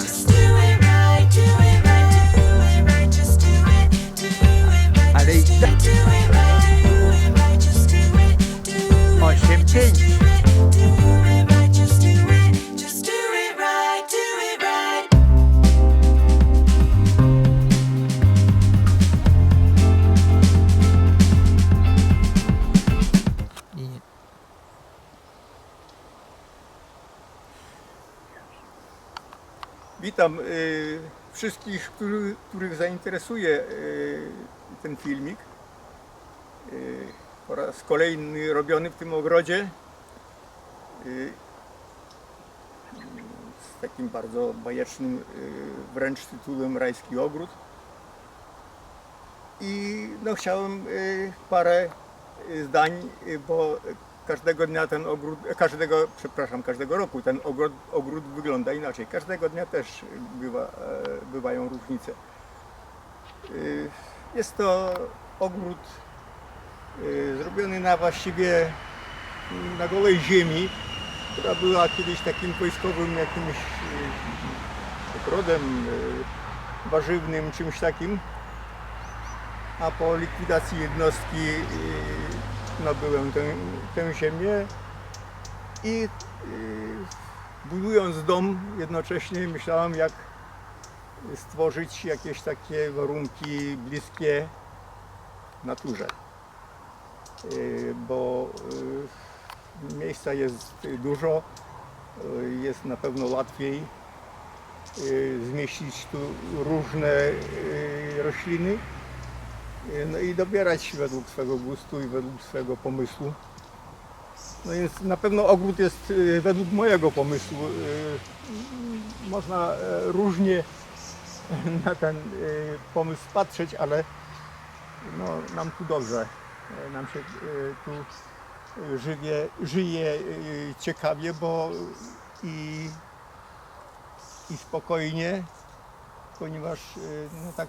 Yes. Witam y, wszystkich, których zainteresuje y, ten filmik. Y, po raz kolejny robiony w tym ogrodzie. Y, z takim bardzo bajecznym y, wręcz tytułem Rajski Ogród. I no, chciałem y, parę y, zdań, y, bo każdego dnia ten ogród, każdego, przepraszam, każdego roku ten ogród, ogród wygląda inaczej. Każdego dnia też bywa, e, bywają różnice. Y, Jest to ogród y, zrobiony na właściwie na golej ziemi, która była kiedyś takim wojskowym jakimś y, ogrodem warzywnym, czymś takim a po likwidacji jednostki nabyłem tę, tę ziemię i yy, budując dom jednocześnie myślałem jak stworzyć jakieś takie warunki bliskie naturze. Yy, Bo yy, miejsca jest dużo, jest na pewno łatwiej zmieścić tu różne rośliny. No i dobierać według swego gustu i według swego pomysłu. No więc na pewno ogród jest y, według mojego pomysłu. y, Można e, różnie na ten pomysł patrzeć, ale no, nam tu dobrze. E, Nam się tu żywie, żyje ciekawie, bo i, i spokojnie, ponieważ no tak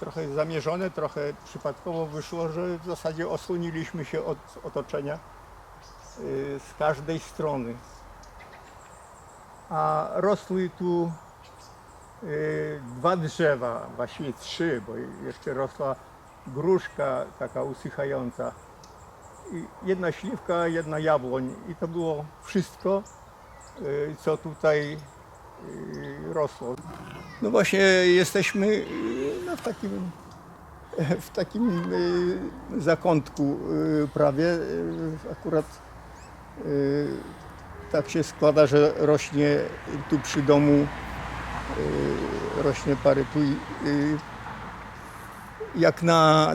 trochę zamierzone, trochę przypadkowo wyszło, że w zasadzie osłoniliśmy się od otoczenia y, z każdej strony. A rosły tu y, dwa drzewa, właściwie trzy, bo jeszcze rosła gruszka taka usychająca. Jedna śliwka, jedna jabłoń. I to było wszystko, y, co tutaj rosło. No właśnie jesteśmy no, w takim, w takim y, zakątku y, prawie. Y, Akurat tak się składa, że rośnie tu przy domu rośnie parę tu y, jak na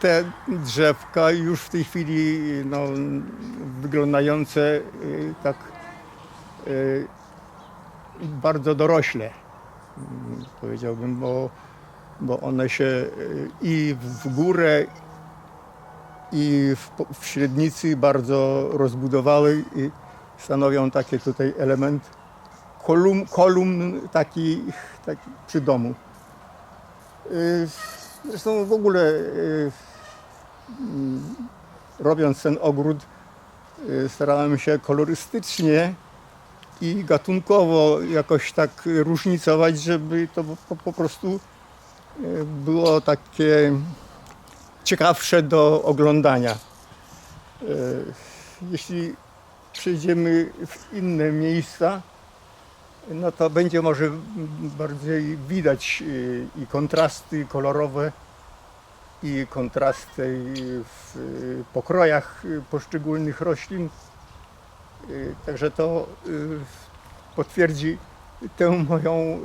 te drzewka już w tej chwili no, wyglądające tak bardzo dorośle, mm, powiedziałbym, bo, bo one się y, i w górę, i w, w średnicy bardzo rozbudowały i stanowią takie tutaj element kolumn, kolumn taki, taki przy domu. Y, Zresztą w ogóle y, mm, robiąc ten ogród starałem się kolorystycznie i gatunkowo jakoś tak różnicować, żeby to po, po prostu było takie ciekawsze do oglądania. E, Jeśli przejdziemy w inne miejsca, no to będzie może bardziej widać e, i kontrasty kolorowe, i kontrasty w e, pokrojach poszczególnych roślin. Także to potwierdzi tę moją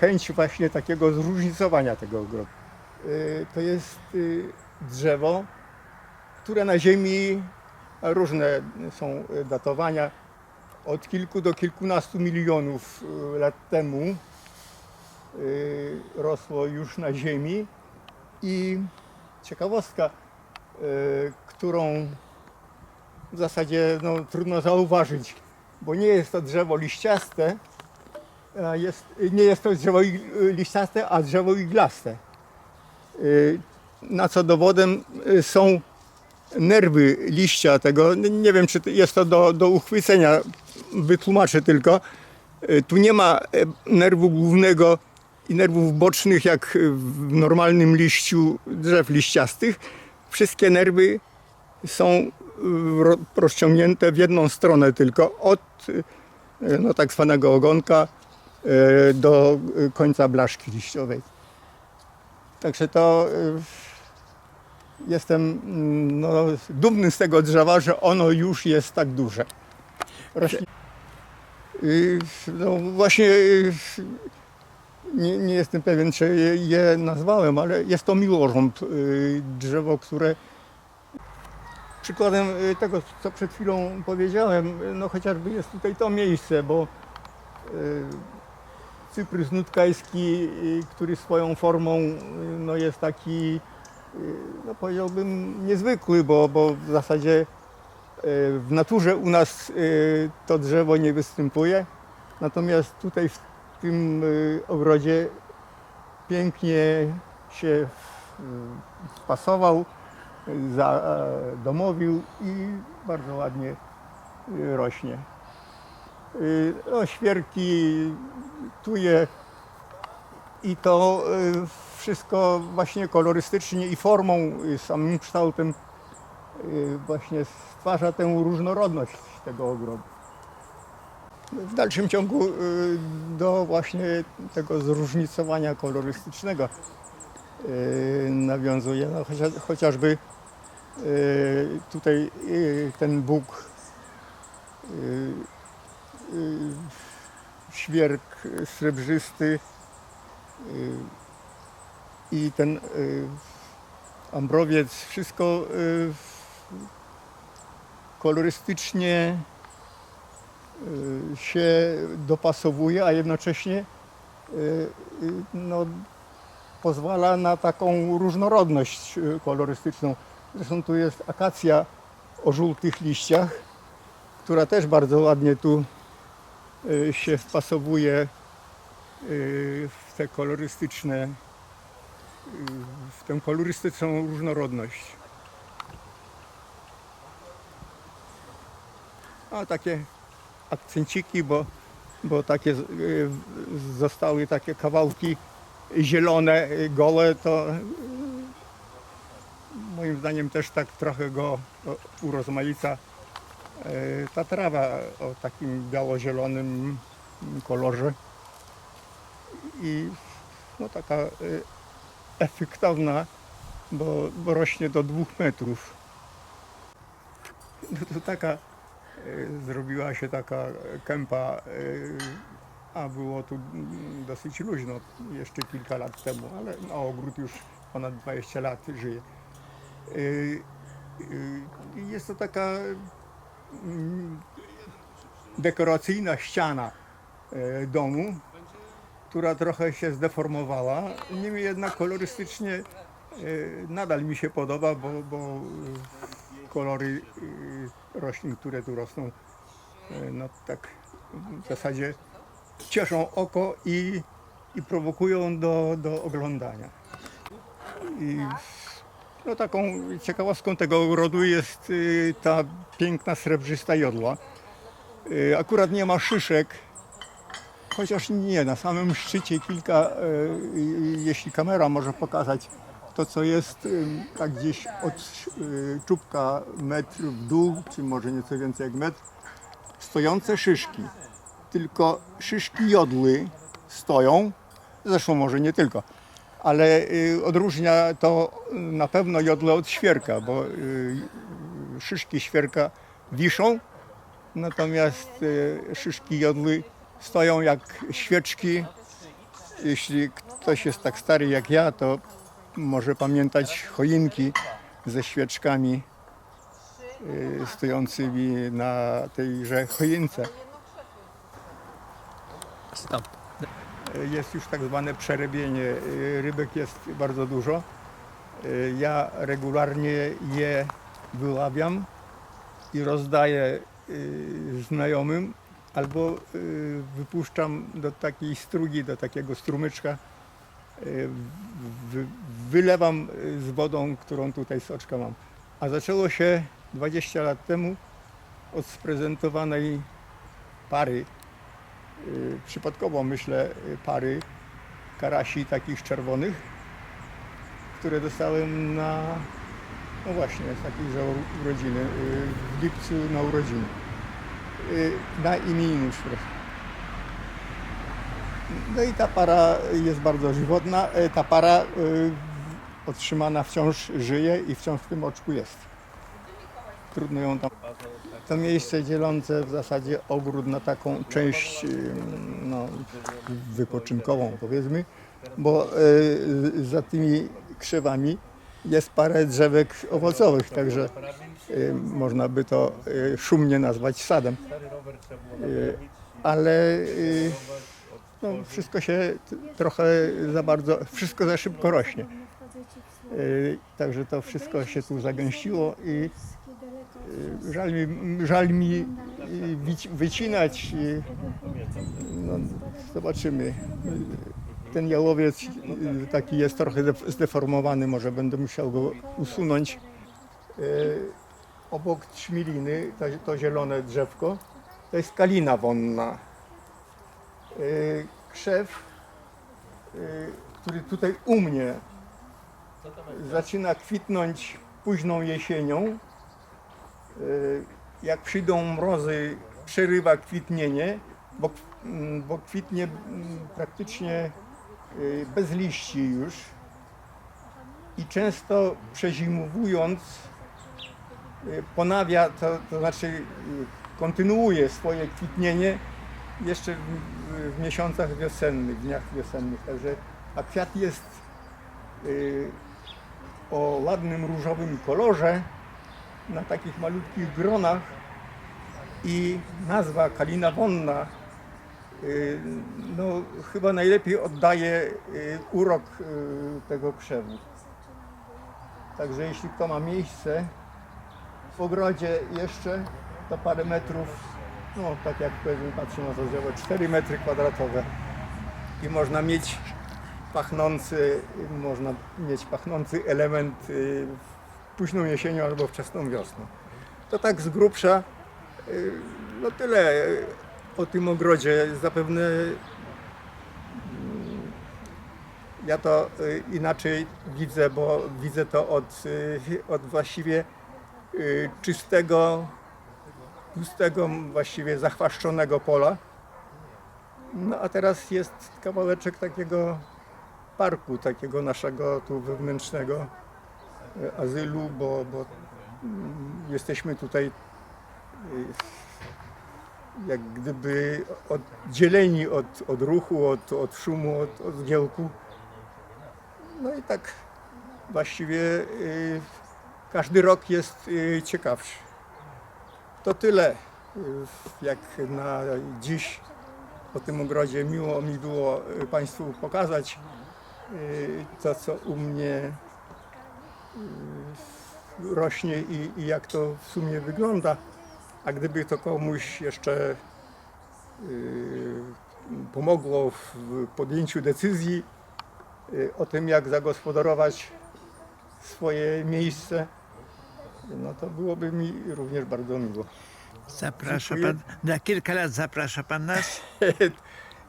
chęć właśnie takiego zróżnicowania tego ogrodu. Y, To jest y, drzewo, które na ziemi różne są datowania od kilku do kilkunastu milionów y, lat temu rosło już na ziemi i ciekawostka, którą w zasadzie no, trudno zauważyć, bo nie jest to drzewo liściaste, jest, nie jest to drzewo liściaste, a drzewo iglaste. Y, Na co dowodem y, są nerwy liścia tego. Nie wiem, czy jest to do, do uchwycenia. wytłumaczę tylko. E, Tu nie ma nerwu głównego i nerwów bocznych jak w normalnym liściu drzew liściastych. Wszystkie nerwy są ro- rozciągnięte w jedną stronę tylko od no, tak zwanego ogonka do e, końca blaszki liściowej. Także to e, jestem mm, no, dumny z tego drzewa, że ono już jest tak duże. Y, No właśnie y, nie, nie jestem pewien, czy je, je nazwałem, ale jest to miłorząb, y, drzewo, które przykładem tego, co przed chwilą powiedziałem, no chociażby jest tutaj to miejsce, bo cyprys nutkajski, y, który swoją formą y, no jest taki, y, no powiedziałbym niezwykły, bo, bo w zasadzie w naturze u nas to drzewo nie występuje, natomiast tutaj w tym ogrodzie pięknie się wpasował, zadomowił i bardzo ładnie rośnie. Y, No, świerki, tuje i to y, wszystko właśnie kolorystycznie i formą, y, samym kształtem właśnie stwarza tę różnorodność tego ogrodu. W dalszym ciągu do właśnie tego zróżnicowania kolorystycznego nawiązuje, no, chociaż, chociażby tutaj ten Bóg świerk srebrzysty y, i ten y, ambrowiec, wszystko y, kolorystycznie y, się dopasowuje, a jednocześnie y, y, no, pozwala na taką różnorodność y, kolorystyczną. Zresztą tu jest akacja o żółtych liściach, która też bardzo ładnie tu y, się wpasowuje y, w te kolorystyczne, y, w tę kolorystyczną różnorodność. A takie akcenciki, bo, bo takie y, zostały takie kawałki zielone, y, gołe, to y, moim zdaniem też tak trochę go urozmaica y, ta trawa o takim biało-zielonym kolorze i no taka y, efektowna, bo, bo rośnie do dwóch metrów. No to taka y, zrobiła się taka kępa, a było tu dosyć luźno jeszcze kilka lat temu, ale no, ogród już ponad 20 lat żyje. Jest to taka dekoracyjna ściana e, domu, która trochę się zdeformowała. Niemniej jednak kolorystycznie e, nadal mi się podoba, bo, bo kolory e, roślin, które tu rosną, no tak w zasadzie cieszą oko i, i prowokują do, do oglądania. I no taką ciekawostką tego ogrodu jest y, ta piękna srebrzysta jodła. Y, Akurat nie ma szyszek, chociaż nie, na samym szczycie kilka, y, jeśli kamera może pokazać, to co jest tak gdzieś od czubka metr w dół, czy może nieco więcej jak metr, stojące szyszki. Tylko szyszki jodły stoją, zresztą może nie tylko, ale y, odróżnia to na pewno jodle od świerka, bo y, szyszki świerka wiszą, natomiast y, szyszki jodły stoją jak świeczki. Jeśli ktoś jest tak stary jak ja, to może pamiętać choinki ze świeczkami stojącymi na tejże choince. Stop. Jest już tak zwane przerybienie. Y, Rybek jest bardzo dużo. Y, Ja regularnie je wyławiam i rozdaję y, znajomym albo wypuszczam do takiej strugi, do takiego strumyczka. Wy- Wylewam z wodą, którą tutaj z oczka mam. A zaczęło się 20 lat temu od sprezentowanej pary, przypadkowo myślę, y, pary karasi takich czerwonych, które dostałem na, no właśnie, z takiejże u- urodziny, y, w lipcu na urodziny. Y, Na imieniu zresztą. No i ta para jest bardzo żywotna. Ta para y, otrzymana wciąż żyje i wciąż w tym oczku jest. Trudno ją tam. To miejsce dzielące w zasadzie ogród na taką część no, wypoczynkową powiedzmy, bo y, za tymi krzewami jest parę drzewek owocowych, także y, można by to y, szumnie nazwać sadem. Y, Ale y, no, wszystko się trochę za bardzo, wszystko za szybko rośnie. Y, Także to wszystko się tu zagęściło i żal mi, żal mi y, wycinać. y, No, zobaczymy. Y, Ten jałowiec y, taki jest trochę zde- zdeformowany, może będę musiał go usunąć. Y, Obok ćmiliny, to, to zielone drzewko, to jest kalina wonna. Y, Krzew, y, który tutaj u mnie zaczyna kwitnąć późną jesienią. Y, Jak przyjdą mrozy, przerywa kwitnienie, bo, mm, bo kwitnie mm, praktycznie y, bez liści już. I często przezimowując y, ponawia, to, to znaczy kontynuuje swoje kwitnienie jeszcze w, w miesiącach wiosennych, w dniach wiosennych. Także, a kwiat jest y, o ładnym różowym kolorze na takich malutkich gronach i nazwa kalina wonna y, no, chyba najlepiej oddaje y, urok y, tego krzewu. Także jeśli kto ma miejsce w ogrodzie jeszcze, to parę metrów, no tak jak powiedzmy patrzę na to drzewo, 4 metry kwadratowe i można mieć pachnący, można mieć pachnący element późną jesienią albo wczesną wiosną. To tak z grubsza, y, no tyle y, o tym ogrodzie. Zapewne mm, ja to y, inaczej widzę, bo widzę to od, od właściwie czystego, pustego, właściwie zachwaszczonego pola. No a teraz jest kawałeczek takiego parku, takiego naszego tu wewnętrznego azylu, bo, bo jesteśmy tutaj y, jak gdyby oddzieleni od, od ruchu, od, od szumu, od, od zgiełku. No i tak właściwie y, każdy rok jest y, ciekawszy. To tyle, jak na dziś o tym ogrodzie. Miło mi było Państwu pokazać to, co u mnie rośnie i, i jak to w sumie wygląda. A gdyby to komuś jeszcze y, pomogło w podjęciu decyzji y, o tym, jak zagospodarować swoje miejsce, no to byłoby mi również bardzo miło. Zaprasza Dziękuję. pan, na kilka lat zaprasza pan nas?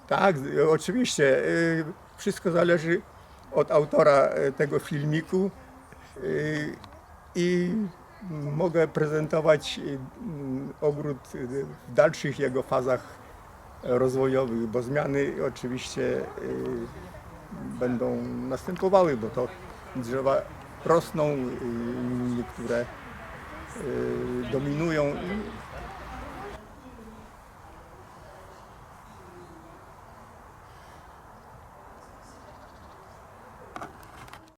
Tak, y, oczywiście. y, Wszystko zależy od autora y, tego filmiku y, i mogę prezentować y, mm, ogród y, w dalszych jego fazach rozwojowych, bo zmiany oczywiście y, będą następowały, bo to drzewa rosną, y, niektóre y, dominują